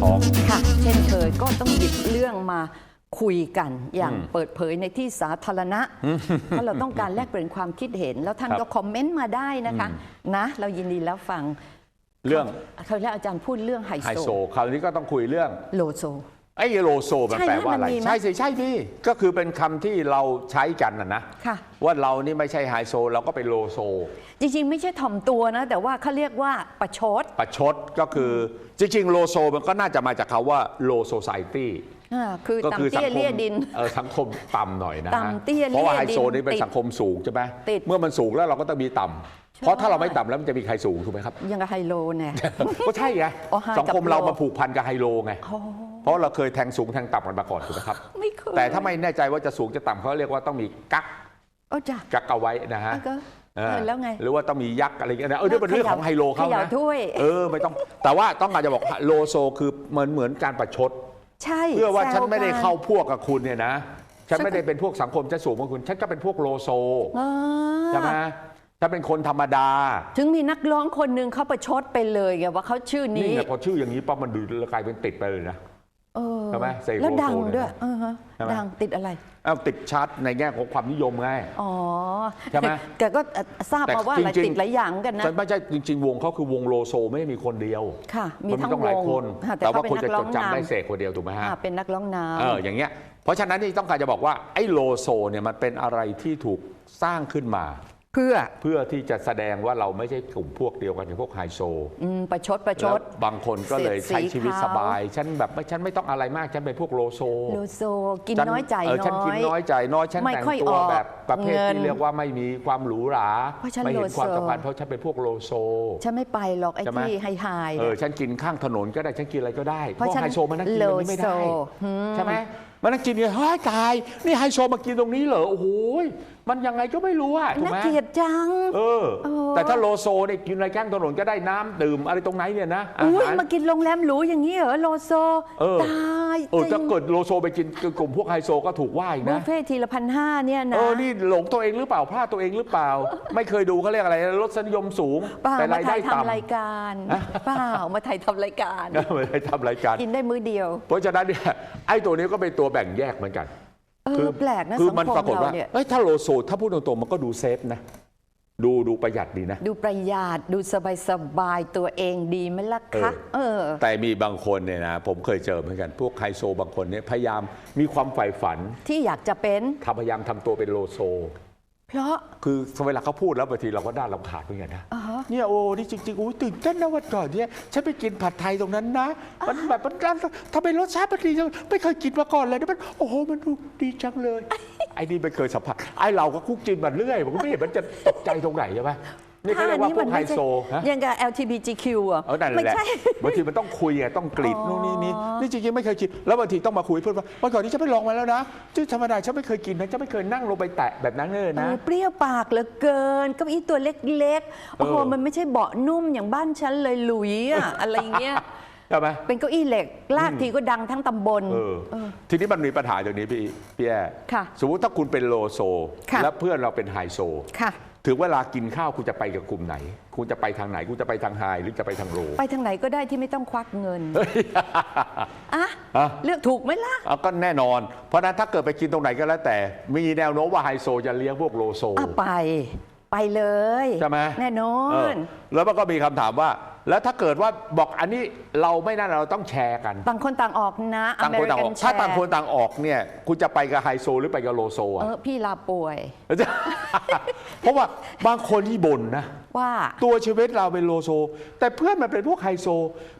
ท้อง ค่ะ เช่นเคยก็ต้องหยิบเรื่องมาคุยกันอย่างอืมเปิดเผยในที่สาธารณะ เพราะเราต้องการแลกเปลี่ยนความคิดเห็น แล้วท่านครับก็คอมเมนต์มาได้นะคะนะ เรายินดีแล้วฟังเรื่องเขาวที่แล้วอาจารย์พูดเรื่องไฮไฮโซโซคราวนี้ก็ต้องคุยเรื่อง โลโซ ไอ้โลโซมันใช่แปลไหมว่าอะไรมันมีไหมใช่สิใช่พี่ก็คือเป็นคำที่เราใช้กันนะนะค่ะว่าเรานี่ไม่ใช่ไฮโซเราก็เป็นโลโซ จริงๆ ไม่ใช่ถ่อมตัวนะ แต่ว่าเขาเรียกว่าประชด ประชดก็คือจริง ๆ โลโซมันก็น่าจะมาจากคาว่าโลโซไซตี้อ่าคือก็ต่ำคือสัเตี้ยคเลี่ยมดินเออสังคมต่ำหน่อยนะฮะต่ำเตี้ยเพราะว่าเลี่ไฮยดินโซนี่เป็นติดสังคมสูงใช่ไหมติดเมื่อมันสูงแล้วเราก็ต้องมีต่ำใช่เพราะถ้าเราไม่ต่ำแล้วมันจะมีใครสูงถูกไหมครับ ยังกับไฮโลเนี่ยก็ใช่ไงอ๋อไฮกับสังคมเราโลมาผูกพันกับไฮโลไงโอ้ เพราะเราเคยแทงสูงแทงต่ำกันมาก่อนถูกไหมครับ ไม่เคยแต่ถ้าไม่แน่ใจว่าจะสูงจะต่ำเขาเรียกว่าต้องมีกักโอ้จ้ะกักเอาไว้นะฮะอะก็เออเออแล้วไงหรือว่าต้องมียักษ์อะไรอย่างเงี้ยนะเออนี่เป็นเรื่องของไฮโลเขาขย่านะถ้วยเออไม่ต้อง แต่ว่าต้องการจะบอกโลโซคือเหมือนเหมือนการประชด ใช่เพื่อว่าแซฉันไม่ได้กันเข้าพวกกับคุณเนี่ยนะฉันฉันไม่ได้เป็นพวกสังคมจะสูงกว่าคุณ ฉันก็เป็นพวกโลโซอ่าใช่ไหมฉันเป็นคนธรรมดา ถึงมีนักร้องคนหนึ่งเขาประชดไปเลยไงว่าเขาชื่อนี่นี้ไงพอชื่ออย่างนี้ปั๊บมันดูแล้วกลายเป็นติดไปเลยนะเออ ใช่ไหมเสกแล้วโลโซดังเนี่ยด้วยเออฮะใช่ไหมดังติดอะไรอ้าวติดชาร์ตในแง่ของความนิยมไง อ๋อใช่ไหมแต่ก็ทราบแต่มาว่าจหลายริงๆติดหลายอย่างกันนะฉันไม่ใช่จริง ๆ วงเขาคือวงโลโซไม่ได้มีคนเดียว ค่ะ มีมันมีทั้งต้องวหลายงคนค่ะแต่ว่าเขคนเป็จะนัจร้อดงจำได้นำเสกคนเดียวถูกไหมฮะอ่าเป็นนักร้องนเอออย่างเงี้ยเพราะฉะนั้นนี่ต้องการจะบอกว่าไอ้โลโซเนี่ยมันเป็นอะไรที่ถูกสร้างขึ้นมา เพื่อเพื่อที่จะแสดงว่าเราไม่ใช่กลุ่มพวกเดียวกันกับพวกไฮโซอืมประชดประชแล้วดบางคนก็เลยเสพสีใช้ชีวิตขาวสบาย ฉันแบบไม่ฉันไม่ต้องอะไรมาก ฉันเป็นพวกโลโซโลโซกินฉัน้อยจ่ายเออฉันน้กิอนย น้อยจ่ายน้อย ฉันไม่แต่งค่อยตัวออกแบบประเภทเงินที่เรียกว่าไม่มีความหรูหราเพราะฉันไม่เห็นโลโซ ความสัมพันธ์เพราะฉันเป็นพวกโลโซ ฉันไม่ไปหรอกไอ้ใช่ไหม ที่ไฮไฮเออฉันกินข้างถนนก็ได้ฉันกินอะไรก็ได้เพราะฉันไฮโซมันนั่งกินแบบนี้ไม่ได้โลโซอืม ใช่ไหมมันนั่งกินเนี่ยเฮ้ยตาย นี่ไฮโซมากินตรงนี้เหรอ โอ้โหยมันยังไงก็ไม่รู้อะถูกน่าไหมเกลียดจัง เออ เออ แต่ถ้าโลโซเนี่ยกินอะไรข้างถนนก็ได้น้ำดื่มอะไรตรงไหนเนี่ยนะอาอุ้ยหาร มากินโรงแรมหรูอย่างนี้เหรอโลโซเออ ตาย เออจริถ้างเกิดโลโซไปกินกลุ่มพวกไฮโซก็ถูกว่าอีกบุฟนะเฟ่ทีละพันห้าเนี่ยนะ เออ นี่หลงตัวเองหรือเปล่า พลาดตัวเองหรือเปล่า ไม่เคยดูเขาเรียกอะไรรสนิยมสูง เปล่าแต่มารายไทได้ยต่ำทำรายการเปล่ามาไทยทำรายการ ไม่ได้ทำรายการ กินได้มื้อเดียว เพราะฉะนั้นเนี่ยไอ้ตัวนี้ก็เป็นตัวแบ่งแยกเหมือนกัน เอคืออแปลกนะคือสังมันคปรามกฏเราว่าเนี่ย เอ้ยถ้าโลโซถ้าพูดตรงๆมันก็ดูเซฟนะ ดูดูประหยัดดีนะ ดูประหยัดดูสบายสบายๆตัวเองดีไหมล่ะคะเออแต่มีบางคนเนี่ยนะ ผมเคยเจอเหมือนกัน พวกไฮโซบางคนเนี่ยพยายามมีความใฝ่ฝัน ที่อยากจะเป็นทำพยายามทำตัวเป็นโลโซ เพราะคือเวลาเขาพูดแล้วบางทีเราก็ด้านลำขาดเหมือนกันนะอ่าฮะเนี่ยโอ้นี่จริงๆโอ้ยตื่นเต้นนะวันก่อนเนี่ยฉันไปกินผัดไทยตรงนั้นนะมันแบบมันทำไมรสชาติมันดีจังไม่เคยกินมาก่อนเลยนะมันโอ้โหมันดูดีจังเลย ไอ้นี่ไม่เคยสัมผัสไอ้เราก็คุกกินมาเรื่อยผมก็ไม่เห็นมันจะตกใจตรงไหนใช่ไหมนี่เขาเรียกว่าพวกไฮโซฮะยังกับ LGBTQ อะเออนั่นไม่แหละใช่บางทีมันต้องคุยไงต้องกรีดอ๋อนู่นนี่นี่นี่จริงๆไม่เคยกินแล้วบางทีต้องมาคุยเพื่อนว่าวันก่อนนี้ฉันไปลองมาแล้วนะที่ธรรมดาฉันไม่เคยกินนะฉันไม่เคยนั่งลงไปแตะแบบนั้นเลยเอนะอเปรี้ยวปากเหลือเกินเก็อีตัวเล็กๆโอ้โหเออมันไม่ใช่เบาะนุ่มอย่างบ้านฉันเลยหลุยอะอะไรเงี้ย ใช่ไหมเป็นเก้าอี้เหล็ก ลากทีก็ดังทั้งตำบล เออเออทีนี้มันมีปัญหาอย่างนี้พี่พี่แอค่ะสมมติถ้าคุณเป็นโลโซ ค่ะ และเพื่อนเราเป็นไฮโซ ค่ะ ถึงเวลากินข้าวคุณจะไปกับกลุ่มไหน คุณจะไปทางไหน คุณจะไปทางไฮหรือจะไปทางโลไปทางไหนก็ได้ที่ไม่ต้องควักเงินอะฮะเลือกถูกไหมล่ะเอาก็แน่นอน เพราะฉะนั้นถ้าเกิดไปกินตรงไหนก็แล้วแต่ มีแนวโน้มว่าไฮโซจะเลี้ยงพวกโลโซ อะไป ไปเลยใช่ไหมแน่นอเออนแล้วมันก็มีคำถามว่า แล้วถ้าเกิดว่าบอกอันนี้เราไม่นั่นเราต้องแชร์กัน ต่างคนต่างออกนะ ต่างคนต่างออก American ถ้า Share ต่างคนต่างออกเนี่ยคุณจะไปกับไฮโซหรือไปกับโลโซเออะอพี่ลาป่วย เพราะว่าบางคนที่บ่นนะ ว่า ตัวชีวิตเราเป็นโลโซ แต่เพื่อนมันเป็นพวกไฮโซ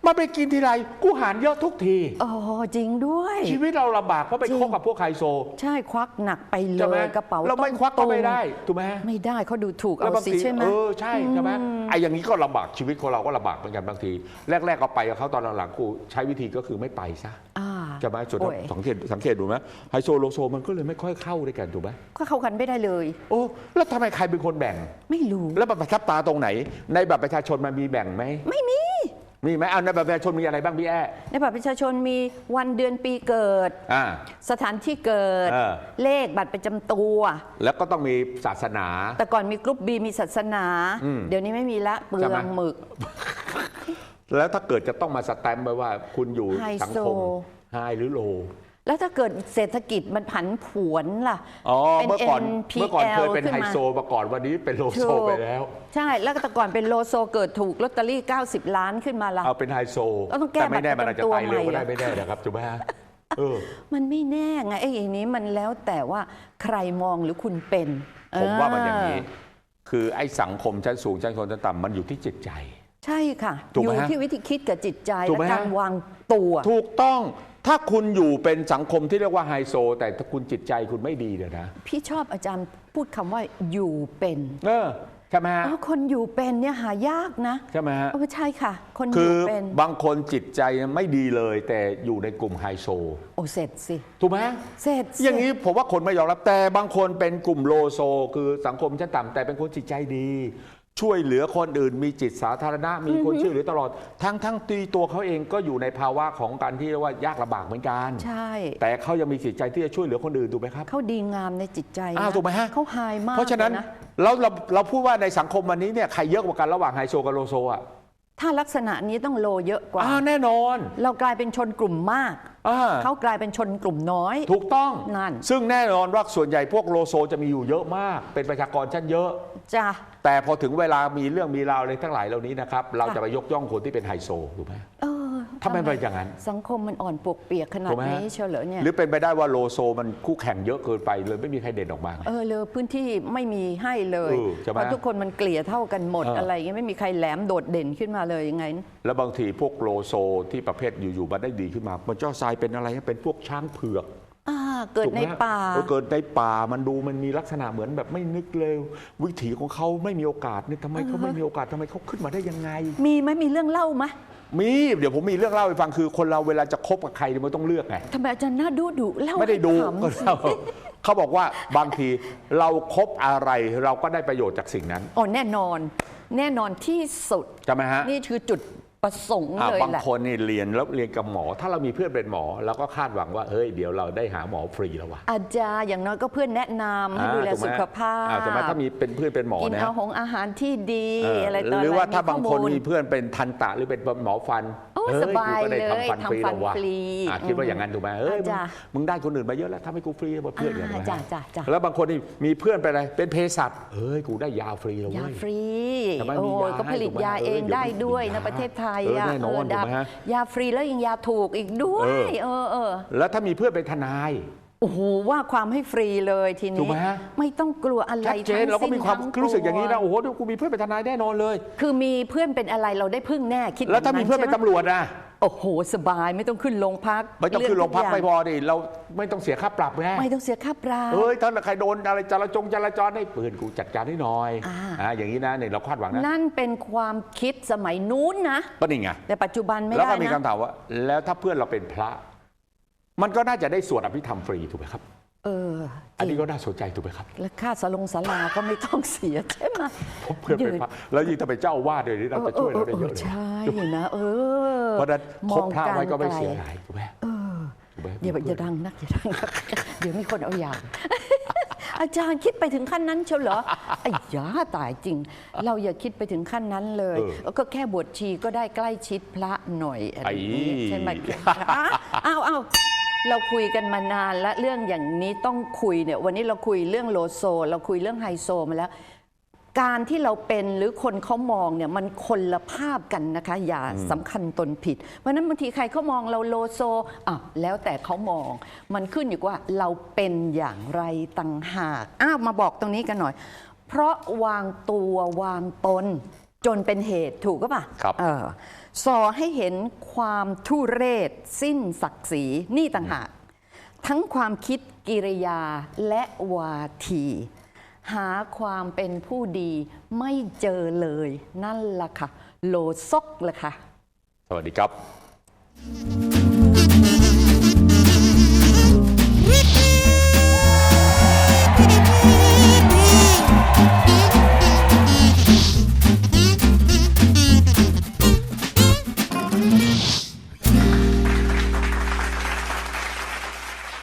มาไปกินทีไรกูหารเยอะทุกที โอ้จริงด้วย ชีวิตเราลำบากเพราะไปจริงคบกับพวกไฮโซ ใช่ควักหนักไปเลใช่ไหมยกระเป๋าเราไม่ต้นควักก็ตุงไม่ได้ถูกไหมไม่ได้เขาดูถูกแล้วเอาบางสิทีใช่ไหม เออใช่ใช่ไหมไอ้อย่างนี้ก็ลำบากชีวิตของเราก็ลำบากเหมือนกันบางที แรก ๆ ก็ไปกับเขาตอนหลังๆกูใช้วิธีก็คือไม่ไปซะ อ่า ใช่ไหมส่วนโอ้ย สังเกตสังเกตดูไหมไฮโซโลโซมันก็เลยไม่ค่อยเข้าด้วยกันถูกไหมก็เข้ากันไม่ได้เลย โอ้แล้วทำไมใครเป็นคนแบ่ง ไม่รู้ แล้วบัตรประทับตราตรงไหน ในบัตรประชาชนมันมีแบ่งไหมไม่มี มีไหมเอาในบัตรประชาชนมีอะไรบ้างพี่แอ้ในบัตรประชาชนมีวันเดือนปีเกิด อ่า สถานที่เกิด เออ เลขบัตรประจำตัว แล้วก็ต้องมีศาสนา แต่ก่อนมีกรุ๊ปบีมีศาสนา อืมเดี๋ยวนี้ไม่มีละเปลืใช่อไหมงหมึก แล้วถ้าเกิดจะต้องมาสแตมป์ไว้ว่าคุณอยู่ไฮโซสังคม ไฮหรือโล แล้วถ้าเกิดเศรษฐกิจมันผันผวนล่ะอ๋อเป็นเมื่อก่อน NPL เมื่อก่อนเคยเป็นขึ้นไฮมาโซมาก่อนวันนี้เป็นโลโซถูกไปแล้ว ใช่ แล้วก็แต่ก่อนเป็นโลโซเกิดถูกลอตเตอรี่ 90 ล้านขึ้นมาละเอาเป็นไฮโซก็ต้องแก้แต่ไม่แน่บัมันตรอาจจะประจำตัวตายเร็วก็ได้ใหม่ไม่แน่นะครับถูกไหมฮะเออมันไม่แน่ไงไอ้อย่างนี้มันแล้วแต่ว่าใครมองหรือคุณเป็นผมว่ามันอย่างนี้นี้คือไอ้สังคมชั้นสูงชั้นคนชั้นต่ำมันอยู่ที่จิตใจ ใช่ค่ะถูกอไหมยู่ฮะที่วิธีคิดกับจิตใจถูกไหมและฮะการวางตัว ถูกต้อง ถ้าคุณอยู่เป็นสังคมที่เรียกว่าไฮโซ แต่ถ้าคุณจิตใจคุณไม่ดีเนี่ยนะพี่ชอบอาจารย์พูดคำว่าอยู่เป็นเออใช่ไหมฮะอ๋อคนอยู่เป็นเนี่ยหายากนะใช่ไหมฮะ เออใช่ค่ะ คนอคืยู่อเป็น บางคนจิตใจไม่ดีเลย แต่อยู่ในกลุ่มไฮโซโอ้เสร็จสิ ถูกไหมเสร็จสิอย่างนี้ผมว่าคนไม่ยอมรับแต่บางคนเป็นกลุ่มโลโซ คือสังคมชั้นต่ำแต่เป็นคนจิตใจดี ช่วยเหลือคนอื่นมีจิตสาธารณะมีคนช่วยเหลือตลอด ทั้งทั้งตีตัวเขาเองก็อยู่ในภาวะของการที่เรียกว่ายากลำบากเหมือนกัน ใช่ แต่เขายังมีจิตใจที่จะช่วยเหลือคนอื่นถูกไหมครับเขาดีงามในจิตใจนะอ้าวถูกไหมฮะเขาไฮมากเพราะฉะนั้นลยเราเราเราพูดว่าในสังคมวันนี้เนี่ยใครเยอะกว่ากันระหว่างไฮโซกับโลโซอะถ้าลักษณะนี้ต้องโลเยอะกว่าอ้าวแน่นอน เรากลายเป็นชนกลุ่มมากอ่าเขากลายเป็นชนกลุ่มน้อย ถูกต้องนั่นซึ่งแน่นอนว่าส่วนใหญ่พวกโลโซจะมีอยู่เยอะมาก เป็นประชากรชั้นเยอะจ้ะ แต่พอถึงเวลามีเรื่องมีราวอะไรทั้งหลายเหล่านี้นะครับ เราค่ะจะไปยกย่องคนที่เป็นไฮโซถูกไหมเออถ้าไม่เป็นอย่างนั้น สังคมมันอ่อนปวกเปียกขนาดถูกไหมฮะนี้เชียวเหรอเนี่ยหรือเป็นไปได้ว่าโลโซมันคู่แข่งเยอะเกินไปเลยไม่มีใครเด่นออกมาไงเออเลยพื้นที่ไม่มีให้เลยเออใช่ไหมเพราะทุกคนมันเกลี่ยเท่ากันหมดเออออะไรเงี้ยไม่มีใครแหลมโดดเด่นขึ้นมาเลยยังไง แล้วบางทีพวกโลโซที่ประเภทอยู่ๆมันได้ดีขึ้นมา มันเจ้าทรายเป็นอะไรเป็นพวกช้างเผือกอ่า เกิดถูกไหในมฮะป่าเออเกิดในป่ามันดูมันมีลักษณะเหมือนแบบไม่นึกเลยวิถีของเขาไม่มีโอกาสนี่ทำไมเขาไม่มีโอกาสทำไมเขาขึ้นมาได้ยังไง มีไหมมีเรื่องเล่าไหมมีเดี๋ยวผมมีเรื่องเล่าให้ฟังคือคนเราเวลาจะคบกับใครเนี่ยมันต้องเลือกไงทำไมอาจารย์น่าดูดุเล่าไม่ได้ดูให้ก็ขำสิเล่าเขาบอกว่าบางทีเราคบอะไรเราก็ได้ประโยชน์จากสิ่งนั้นโอ้แน่นอน แน่นอนที่สุดใช่ไหมฮะนี่คือจุด ประสงค์อะเลยบางแหละ คนนี่เรียนแล้วเรียนกับหมอ ถ้าเรามีเพื่อนเป็นหมอเราก็คาดหวังว่าเฮ้ยเดี๋ยวเราได้หาหมอฟรีแล้ววะอาจารย์อย่างน้อยก็เพื่อนแนะนำให้ดูแลอ่าถูกไหมสุขภาพอ่ถูกไหมถ้ามีเป็นเพื่อนเป็นหมอกินนะอาหงอาหารที่ดีเอออะไรต่อหรือว่าะไถ้าบางคนข้อลมีเพื่อนเป็นทันตะหรือเป็นหมอฟันโอ้เฮ้สบายกูก็ได้เลยทำฟันฟรีทำฟันแล้ววะฟรีอะคิดว่าอย่างนั้นถูกไหมเอ้ยอ่าจ้ะมึงมึงได้คนอื่นมาเยอะแล้วทำให้กูฟรีหมดเพื่อนอย่างอ่านั้นจ้ะจ้ะจ้ะ แล้วบางคนนี่มีเพื่อนเป็นอะไรเป็นเภสัชเฮ้ยกูได้ยาฟรีแล้วยาเว้ย ฟรีทำไมโอ้มียยาก็ผลิตให้ถูกไหมยาเองเออเดี๋ยวได้ด้วยมีนะยา ประเทศไทยเอออะแน่นอนเดับถูกไหมฮะยาฟรีแล้วยังยาถูกอีกด้วเอยอเออเออแล้วถ้ามีเพื่อนเป็นทนายโอ้โหว่าความให้ฟรีเลยทีถูนี้กไหมฮะไม่ต้องกลัวอะไรชัดเจนทั้งเราก็มีความสิ้นรู้สึกอย่างนี้นะทั้โอ้โหเดี๋ยวกูมีเพื่อนเป็นทนายแน่นอนเลย คือมีเพื่อนเป็นอะไรเราได้พึ่งแน่คิดแล้วถ้ามีเพื่อนเป็นใช่ไหตำรวจนะ โอ้โห สบายไม่ต้องขึ้นโรงพักไม่ต้องขึ้นโรงพักเอไม่ทุพอดิเราไม่ต้องเสียค่าปรับไงไม่ต้องเสียค่าปรับเอ้ยถ้าใครโดนอะไรจราจงจราจรให้ปืนกูจัดการให้หน่อยอ่าอ่าอย่างนี้นะเนี่ยเราคาดหวังนะนั่นเป็นความคิดสมัยนู้นนะก็นี่ไงแต่ปัจจุบันไม่แล้วได้ก็มีนะคำถามว่า แล้วถ้าเพื่อนเราเป็นพระ มันก็น่าจะได้สวดอภิธรรมฟรีถูกไหมครับเอออันจรินี้งก็น่าสนใจถูกไหมครับ แล้วค่าสลงสลาก็ไม่ต้องเสียใช่ไหมเพราะเพื่อนเป็นพระแล้วยิ่งถ้าเป็นเจ้าอาวาสเลยนี่เราจะช่วยเราได้เยอะเลยใช่นะ เออ เพราะฉะนั้นมคอบงพระไว้ก็ไม่ารเสียลหายถูกไหมเออถูกไหมอย่าอย่าดังนักอย่าดังนักเดี๋ยวมีคนเอาอย่างอาจารย์คิดไปถึงขั้นนั้นเชียวเหรอไอ้ยาตายจริง เราอย่าคิดไปถึงขั้นนั้นเลย ก็แค่บวชชีก็ได้ใกล้ชิดพระหน่อยอะไรอย่างนี้ใช่ไหมอะอ้าวอ้าวเราคุยกันมานานและเรื่องอย่างนี้ต้องคุยเนี่ย วันนี้เราคุยเรื่องโลโซ เราคุยเรื่องไฮโซมาแล้ว การที่เราเป็นหรือคนเขามองเนี่ยมันคนละภาพกันนะคะ อย่าสำคัญตนผิด เพราะฉะนั้นบางทีใครเขามองเราโลโซอะแล้วแต่เขามอง มันขึ้นอยู่ว่าเราเป็นอย่างไรต่างหากอ้าวมาบอกตรงนี้กันหน่อย เพราะวางตัววางตนจนเป็นเหตุถูกก็ปะครับเออสอให้เห็นความทุเรศ สิ้นศักดิ์ศรีนี่ต่างหาก ทั้งความคิดกิริยาและวาที หาความเป็นผู้ดีไม่เจอเลยนั่นล่ะค่ะ โลซกล่ะค่ะ สวัสดีครับ